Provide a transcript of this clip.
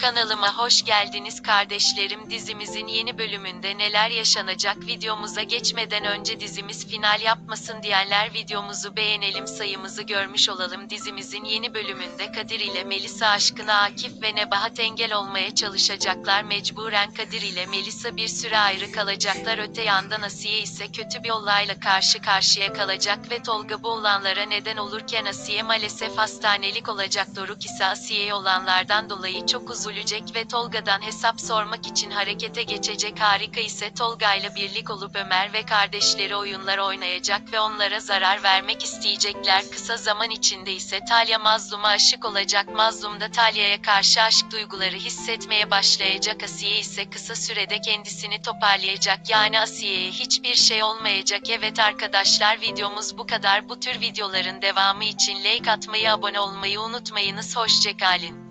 Kanalıma hoş geldiniz kardeşlerim. Dizimizin yeni bölümünde neler yaşanacak videomuza geçmeden önce dizimiz final yapmasın diyenler videomuzu beğenelim sayımızı görmüş olalım. Dizimizin yeni bölümünde Kadir ile Melisa aşkına Akif ve Nebahat engel olmaya çalışacaklar. Mecburen Kadir ile Melisa bir süre ayrı kalacaklar. Öte yandan Asiye ise kötü bir olayla karşı karşıya kalacak ve Tolga bu olanlara neden olurken Asiye maalesef hastanelik olacak. Doruk ise Asiye'ye olanlardan dolayı çok üzülecek ve Tolga'dan hesap sormak için harekete geçecek. Harika ise Tolga ile birlik olup Ömer ve kardeşleri oyunlar oynayacak ve onlara zarar vermek isteyecekler. Kısa zaman içinde ise Talya Mazlum'a aşık olacak. Mazlum da Talya'ya karşı aşk duyguları hissetmeye başlayacak. Asiye ise kısa sürede kendisini toparlayacak. Yani Asiye'ye hiçbir şey olmayacak. Evet arkadaşlar videomuz bu kadar. Bu tür videoların devamı için like atmayı, abone olmayı unutmayınız. Hoşçakalın.